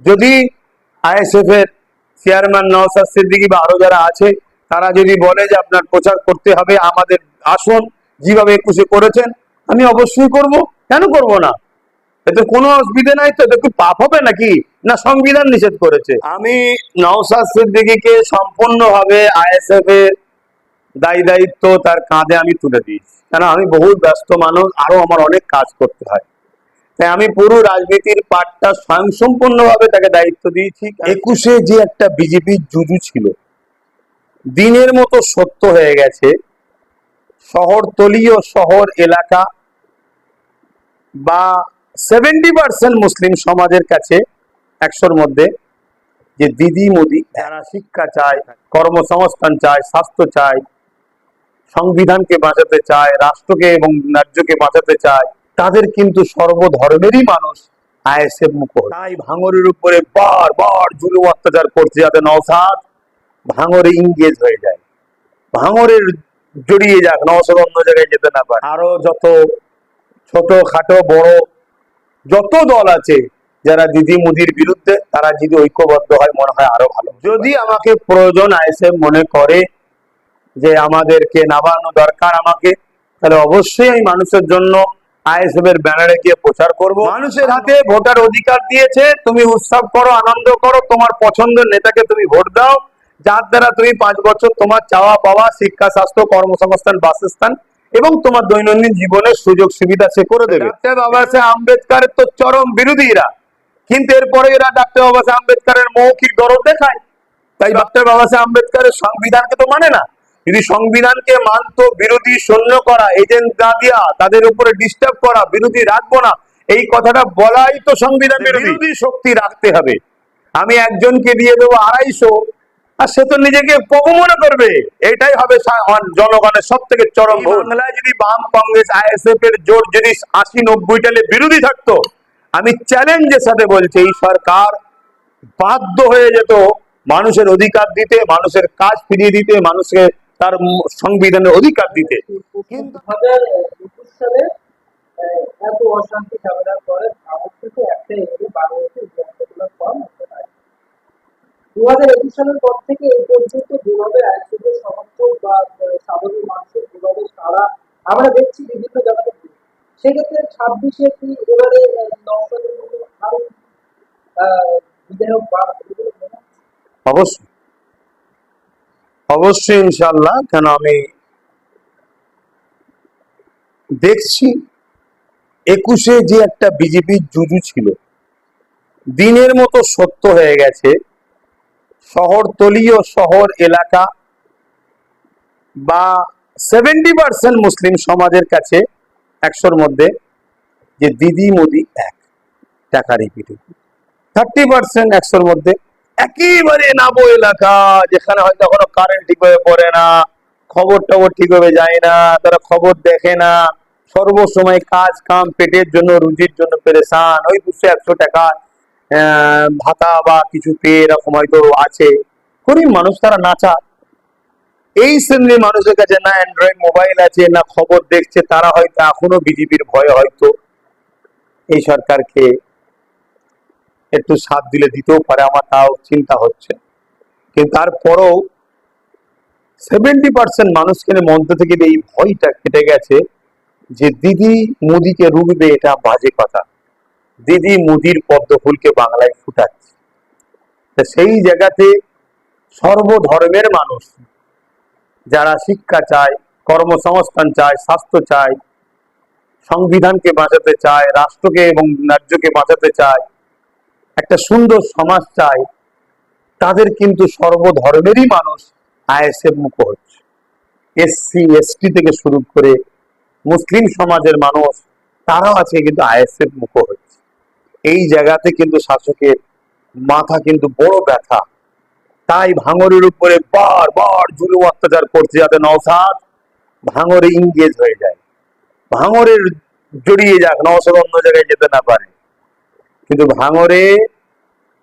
যদি আইএসএফ এর চেয়ারম্যান নওসাদ সিদ্দিকী বা আরও যারা আছে, তারা যদি বলে যে আপনার প্রচার করতে হবে, আমাদের আসন যেভাবে একুশে করেছেন, আমি অবশ্যই করব। কেন করব না? এতে কোনো অসুবিধা নাই তো কি পাপ হবে নাকি? না সংবিধান নিষেধ করেছে? আমি নওসাদ সিদ্দিকীকে সম্পূর্ণভাবে আইএসএফ এর দায়ী দায়িত্ব তার কাঁধে আমি তুলে দিই কেন? আমি বহু ব্যস্ত মানুষ, আরও আমার অনেক কাজ করতে হয়। তাই আমি পুরো রাজনীতির পাঠটা স্বয়ংসম্পূর্ণভাবে তাকে দায়িত্ব দিয়েছি। একুশে যে একটা বিজেপির জুজু ছিল, দিনের মতো সত্য হয়ে গেছে। শহরতলীয় শহর এলাকা বা সেভেন্টি পার্সেন্ট মুসলিম সমাজের কাছে একশোর মধ্যে যে দিদি মোদি, যারা শিক্ষা চায়, কর্মসংস্থান চায়, স্বাস্থ্য চায়, সংবিধানকে বাঁচাতে চায়, রাষ্ট্রকে এবং রাজ্যকে বাঁচাতে চায় তাদের কিন্তু সর্বধর্মেরই মানুষ আইএসএফ মুখ তাই ভাঙরের উপরে বার বার জুলুম, অত্যাচার করছে যাতে নওসাদ ভাঙরে ইংগেজ হয়ে যায়। ভাঙরের জড়িয়ে যাক, নওসাদ অন্য জায়গায় যেতে না পারে। আরও যত ছোট খাটো বড় যত দল আছে, যারা দিদি মুদির বিরুদ্ধে, তারা যদি ঐক্যবদ্ধ হয়, মনে হয় আরও ভালো যদি আমাকে প্রয়োজন আইএসএফ মনে করে যে আমাদেরকে নামানো দরকার আমাকে, তাহলে অবশ্যই আমি মানুষের জন্য আইএসএফ এর ব্যানারে গিয়ে প্রচার করব। মানুষের হাতে ভোটার অধিকার দিয়েছে তুমি উৎসব করো আনন্দ করো তোমার পছন্দের নেতাকে তুমি ভোট দাও। যার দ্বারা তুমি পাঁচ বছর তোমার চাওয়া পাওয়া শিক্ষা স্বাস্থ্য কর্মসংস্থান বাসস্থান এবং তোমার দৈনন্দিন জীবনের সুযোগ সুবিধা সে করে দেবে। ডাক্তার বাবা সাহেব আম্বেদকারের তো চরম বিরোধীরা। কিন্তু এরপরে এরা ডাক্তার বাবা সাহেব আম্বেদকারের মৌখিক দরদ দেখায়। তাই ডক্টর বাবা সাহেব আম্বেদকারের সংবিধানকে তো মানে না। যদি সংবিধানকে মানতো বিরোধী শূন্য করা এজেন্ট না দিয়া তাদের উপরে ডিস্টার্ব করা বিরোধী রাখব না এই কথাটা বলাই তো সংবিধান বিরোধী। শক্তি রাখতে হবে। আমি একজনকে দিয়ে দেবো আড়াইশো আর সে তো নিজেকে কম মনে করবে। এটাই হবে জনগণের সব থেকে চরম। বাংলায় যদি বাম কংগ্রেস আইএসএফ এর জোট যদি আশি নব্বই টালে বিরোধী থাকতো আমি চ্যালেঞ্জের সাথে বলছি এই সরকার বাধ্য হয়ে যেত মানুষের অধিকার দিতে মানুষের কাজ ফিরিয়ে দিতে মানুষকে তার সংবিধানের অধিকার দিতে। কিন্তু একুশ সালে আহ, এত অশান্তি পরে ভারত থেকে একটা এমপি বাংলাদেশে এতগুলো ফর্ম দু হাজার একুশ সালের পর থেকে এই পর্যন্ত যেভাবে আইসিডির সমর্থক বা সাধারণ মানুষের যেভাবে সারা আমরা দেখছি বিভিন্ন জায়গাতে। সেক্ষেত্রে ছাব্বিশে কি এবারে নৌকাদের মধ্যে আরও আহ, বিধায়ক বা? অবশ্যই। অবশ্যই ইনশাল্লাহ কেন আমি দেখছি একুশে যে একটা বিজেপির জুজু ছিল, দিনের মতো সত্য হয়ে গেছে, শহরতলীয় শহর এলাকা বা সেভেন্টি পার্সেন্ট মুসলিম সমাজের কাছে একশোর মধ্যে যে দিদি মোদি এক, টাকা রিপিটে থার্টি পার্সেন্ট একশোর মধ্যে একেবারে নাবো এলাকা যেখানে হয়তো এখনও কারেন্ট ঠিকভাবে পড়ে না, খবর টবর ঠিকভাবে যায় না, তারা খবর দেখে না, সর্বসময় কাজ কাম, পেটের জন্য, রুজির জন্য পেরেশান, ওই দুশো একশো টাকা ভাতা বা কিছু পেয়ে এরকম হয়তো আছে। গরিব মানুষ তারা নাচা এই শ্রেণির মানুষের কাছে না অ্যান্ড্রয়েড মোবাইল আছে, না খবর দেখছে, তারা হয়তো এখনও বিজেপির ভয়ে হয়তো এই সরকারকে একটু সাথ দিলে দিতেও পারে, আমার তাও চিন্তা হচ্ছে। কিন্তু তারপরেও সেভেন্টি পার্সেন্ট মানুষকে মধ্যে থেকে এই ভয়টা কেটে গেছে যে দিদি মুদিকে রুখবে, এটা বাজে কথা। দিদি মুদির পদ্ম ফুলকে বাংলায় ফুটাচ্ছে। সেই জায়গাতে সর্বধর্মের মানুষ যারা শিক্ষা চায়, কর্মসংস্থান চায়, স্বাস্থ্য চায়, সংবিধানকে বাঁচাতে চায়, রাষ্ট্রকে এবং রাজ্যকে বাঁচাতে চায় একটা সুন্দর সমাজ চায়, তাদের কিন্তু সর্বধর্মেরই মানুষ আইএসএফ মুখ হচ্ছে এসসি, এসটি থেকে শুরু করে মুসলিম সমাজের মানুষ, তারাও আছে কিন্তু আইএসএফ মুখ হচ্ছে এই জায়গাতে কিন্তু শাসকের মাথা কিন্তু বড় ব্যথা। তাই ভাঙরের উপরে বার বার জুলুম অত্যাচার করছে যাতে নওসাদ ভাঙরে ইংগেজ হয়ে যায়। ভাঙরের জড়িয়ে যাক, নওসাদ অন্য জায়গায় যেতে না পারে। কিন্তু ভাঙরে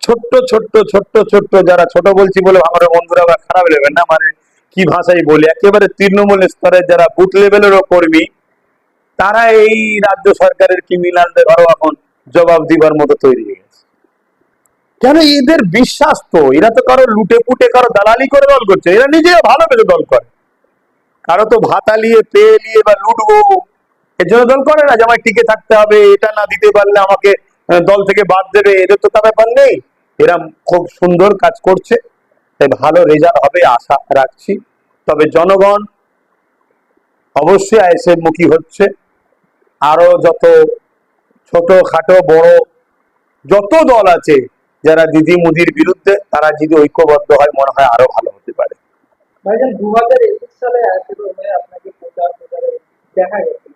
ছোট্ট ছোট্ট ছোট্ট ছোট্ট যারা ছোট বলছি বলে ভাঙরের বন্ধুরা আবার খারাপ নেবেন না? মানে কি ভাষায় বলি? একেবারে তৃণমূল স্তরের যারা বুথ লেভেলেরও কর্মী, তারা এই রাজ্য সরকারের ক্রিমিনালদের ঘরও এখন জবাব দিবার মতো তৈরি হয়ে গেছে। কেন এদের বিশ্বাস তো? এরা তো কারও লুটে পুটে, কারও দালালি করে দল করছে। এরা নিজেরা ভালো পেলে দল করে। কারও তো ভাতা নিয়ে পেয়ে নিয়ে বা লুটবো। এর জন্য দল করে না যে আমায় টিকে থাকতে হবে, এটা না দিতে পারলে আমাকে দল থেকে বাদ দেবে, এদের তো তা ব্যাপার নেই। এরা খুব সুন্দর কাজ করছে, তাই ভালো রেজাল্ট হবে আশা রাখছি। তবে জনগণ অবশ্যই আইএসএফ মুখী হচ্ছে। আরও যত ছোট খাটো বড় যত দল আছে, যারা দিদি মুদির বিরুদ্ধে, তারা যদি ঐক্যবদ্ধ হয়, মনে হয় আরও ভালো হতে পারে। দেখা গেছে।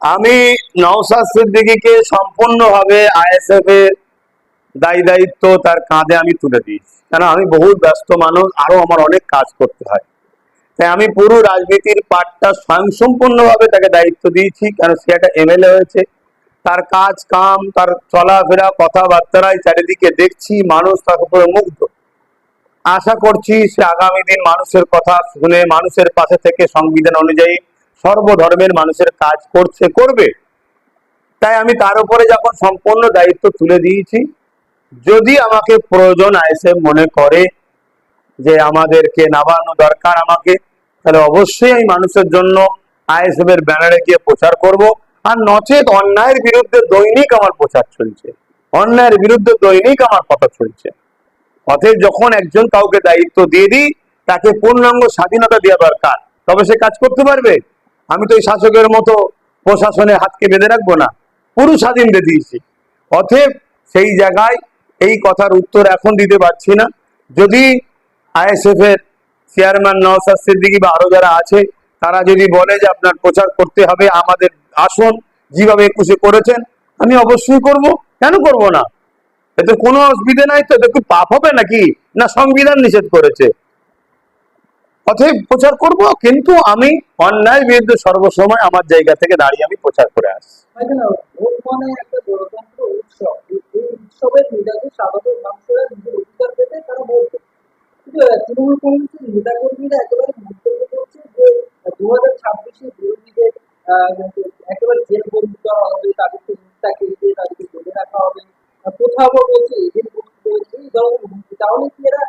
আমি নওসাদ সিদ্দিকীকে সম্পূর্ণভাবে আইএসএফ এর দায়ী দায়িত্ব তার কাঁধে আমি তুলে দিয়েছি। কেন? আমি বহু ব্যস্ত মানুষ, আরও আমার অনেক কাজ করতে হয়। তাই আমি পুরো রাজনীতির পার্টটা স্বয়ংসম্পূর্ণভাবে তাকে দায়িত্ব দিয়েছি, কেন? সে একটা এমএলএ হয়েছে। তার কাজ কাম, তার চলাফেরা, কথাবার্তারাই চারিদিকে দেখছি, মানুষ তার উপরে মুগ্ধ। আশা করছি সে আগামী দিন মানুষের কথা শুনে, মানুষের পাশে থেকে সংবিধান অনুযায়ী সর্বধর্মের মানুষের কাজ করছে, করবে। তাই আমি তার উপরে যখন সম্পূর্ণ দায়িত্ব তুলে দিয়েছি, যদি আমাকে প্রয়োজন আইসে মনে করে যে আমাদেরকে নামানো দরকার আমাকে, তাহলে অবশ্যই আমি মানুষের জন্য আইএসএফ এর ব্যানারে গিয়ে প্রচার করব। আর নচেত অন্যায়ের বিরুদ্ধে দৈনিক আমার প্রচার চলছে। অন্যায়ের বিরুদ্ধে দৈনিক আমার কথা চলছে। অতএব যখন একজন কাউকে দায়িত্ব দিয়ে দিই, তাকে পূর্ণাঙ্গ স্বাধীনতা দেওয়া দরকার। তবে সে কাজ করতে পারবে? আমি তো এই শাসকের মতো প্রশাসনে হাতকে বেঁধে রাখব না পুরো স্বাধীন দিয়ে দিয়েছি। অতএব সেই জায়গায় এই কথার উত্তর এখন দিতে পারছি না। যদি আইএসএফ এর চেয়ারম্যান নওসাদ সিদ্দিকী বা আরও যারা আছে, তারা যদি বলে যে আপনার প্রচার করতে হবে, আমাদের আসন যেভাবে একুশে করেছেন, আমি অবশ্যই করব। কেন করব না? এতে কোনো অসুবিধে নাই তো? এতে কি পাপ হবে নাকি? না সংবিধান নিষেধ করেছে। অতএব প্রচার করব, কিন্তু আমি অন্যায় বিরুদ্ধে সর্বসময় আমার জায়গা থেকে দাঁড়িয়ে আমি প্রচার করে ভোট মানে ছাব্বিশে একেবারে করা হবে, তাদেরকে তাদেরকে রাখা হবে। কোথাও এই তাহলে কি এরা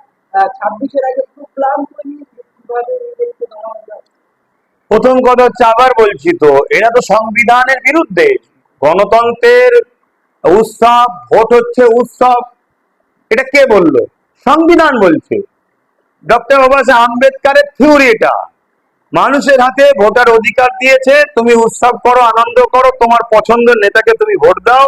ছাব্বিশের আগে পুরো প্ল্যান করে নিয়েছে কীভাবে এদেরকে নামানো যায় প্রথম কথা হচ্ছে আবার বলছি তো, এরা তো সংবিধানের বিরুদ্ধে গণতন্ত্রের উৎসব, ভোট হচ্ছে উৎসব। এটা কে বলল? সংবিধান বলছে। ডক্টর বাবা সাহেব আম্বেদকারের থিওরি এটা। মানুষের হাতে ভোটার অধিকার দিয়েছে, তুমি উৎসব করো, আনন্দ করো, তোমার পছন্দের নেতাকে তুমি ভোট দাও,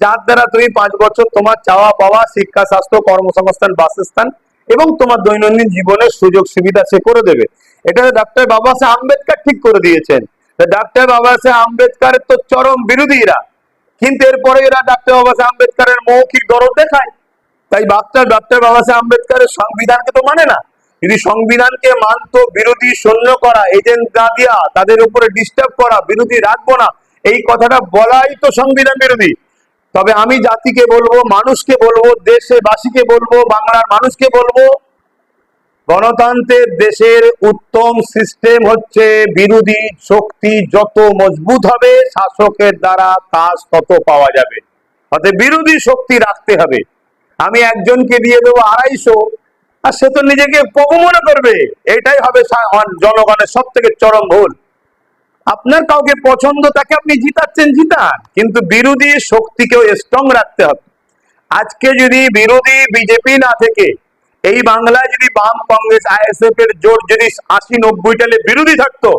যার দ্বারা তুমি পাঁচ বছর তোমার চাওয়া পাওয়া, শিক্ষা, স্বাস্থ্য, কর্মসংস্থান, বাসস্থান এবং তোমার দৈনন্দিন জীবনের সুযোগ সুবিধা সে করে দেবে। এটা ডাক্তার বাবা সাহেব আম্বেদকর ঠিক করে দিয়েছেন। ডাক্তার বাবা সাহেব আম্বেদকরের তো চরম বিরোধীরা। কিন্তু এরপরে এরা ডাক্তার বাবা সাহেব আম্বেদকরের মৌখিক দরদ দেখায়। তাই ডাক্তার ডক্টর বাবা সাহেব আম্বেদকরের সংবিধানকে তো মানে না। যদি সংবিধানকে মানতো, বিরোধী শূন্য করা এজেন্ট দিয়া তাদের উপরে ডিস্টার্ব করা, বিরোধী রাখব না, এই কথাটা বলাই তো সংবিধান বিরোধী। তবে আমি জাতিকে বলব, মানুষকে বলব, দেশবাসীকে বলব, বাংলার মানুষকে বলব গণতন্ত্রের দেশের উত্তম সিস্টেম হচ্ছে বিরোধী শক্তি যত মজবুত হবে, শাসকের দ্বারা কাজ তত পাওয়া যাবে। অতএব বিরোধী শক্তি রাখতে হবে। আমি একজনকে দিয়ে দেবো আড়াইশো, আর সে তো নিজেকে প্রভু মনে করবে। এটাই হবে জনগণের সব থেকে চরম ভুল। আপনার কাউকে পছন্দ, তাকে আপনি জিতাচ্ছেন, জিতান। কিন্তু বিরোধী শক্তিকেও স্ট্রং রাখতে হবে। আজকে যদি বিরোধী বিজেপি না থেকে এই বাংলায় যদি বাম কংগ্রেস, আইএসএফ এর জোর যদি আশি নব্বই টালে বিরোধী থাকতো,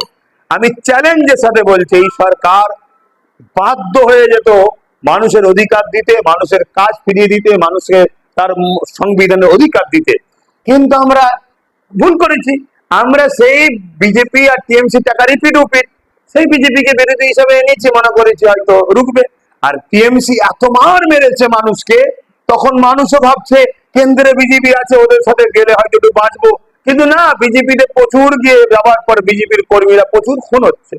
আমি চ্যালেঞ্জের সাথে বলছি, এই সরকার বাধ্য হয়ে যেত মানুষের অধিকার দিতে, মানুষের কাজ ফিরিয়ে দিতে, মানুষকে তার সংবিধানের অধিকার দিতে। কিন্তু আমরা ভুল করেছি। আমরা সেই বিজেপি আর টিএমসি টাকা রিপিট উপিট সেই বিজেপিকে বিরোধী হিসাবে এনেছি, মনে করেছি হয়তো রুখবে। আর টিএমসি এত মার মেরেছে মানুষকে, তখন মানুষও ভাবছে কেন্দ্রে বিজেপি আছে, ওদের সাথে গেলে হয়তো একটু বাঁচবো। কিন্তু না, বিজেপিতে প্রচুর গিয়ে যাওয়ার পর বিজেপির কর্মীরা, প্রচুর খুন হচ্ছে।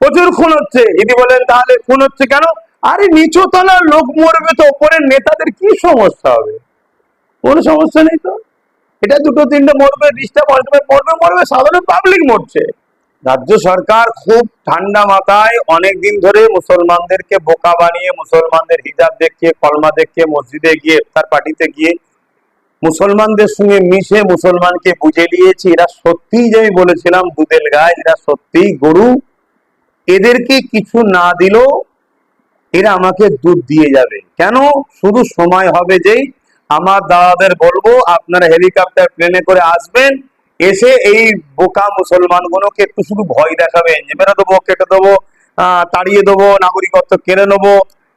প্রচুর খুন হচ্ছে। যদি বলেন তাহলে খুন হচ্ছে কেন? আরে নিচু তলার লোক মরবে তো, ওপরের নেতাদের কি সমস্যা হবে? কোনো সমস্যা নেই তো। এটা দুটো তিনটে মরবে, ডিস্টার্ব আসবে মরবে মরবে, সাধারণ পাবলিক মরছে। রাজ্য সরকার খুব ঠান্ডা মাথায় অনেক দিন ধরে মুসলমানদেরকে বোকা বানিয়ে, মুসলমানদের হিজাব দেখিয়ে, কলমা দেখিয়ে, মসজিদে গিয়ে ইফতার পার্টিতে গিয়ে মুসলমানদের সঙ্গে মিশে মুসলমানকে বুঝে নিয়েছি। এরা সত্যিই যে আমি বলেছিলাম, দুধের গায়ে, এরা সত্যিই গরু। এদেরকে কিছু না দিলেও এরা আমাকে দুধ দিয়ে যাবে। কেন? শুধু সময় হবে যেই আমার দাদাদের বলব, আপনারা হেলিকপ্টার প্লেনে করে আসবেন এসে এই বোকা মুসলমানগুলোকে একটু শুধু ভয় দেখাবেন যে মেরে দেবো, কেটে দেবো তাড়িয়ে দেবো, নাগরিকত্ব কেড়ে নেব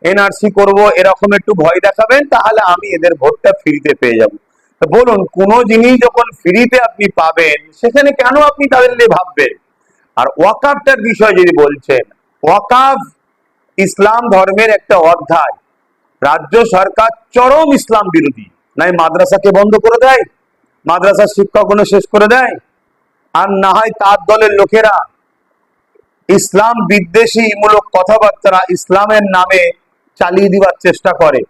এনআরসি করব, এরকম একটু ভয় দেখাবেন, তাহলে আমি এদের ভোটটা ফ্রিতে পেয়ে যাব। বলুন, কোন জিনিস যখন ফ্রিতে আপনি পাবেন, সেখানে কেন আপনি তাদের নিয়ে ভাববেন? আর ওয়াকাফটার বিষয় যদি বলছেন, ওয়াকাফ ইসলাম ধর্মের একটা অধ্যায়। রাজ্য সরকার চরম ইসলাম বিরোধী। নাই মাদ্রাসাকে বন্ধ করে দেয় মাদ্রাসার শিক্ষক শেষ করে দেয়। আর না হয় তার দলের লোকেরা। ইসলাম বিদ্বেষী মূলক কথাবার্তারা ইসলামের নামে চালিয়ে দিবার চেষ্টা করে।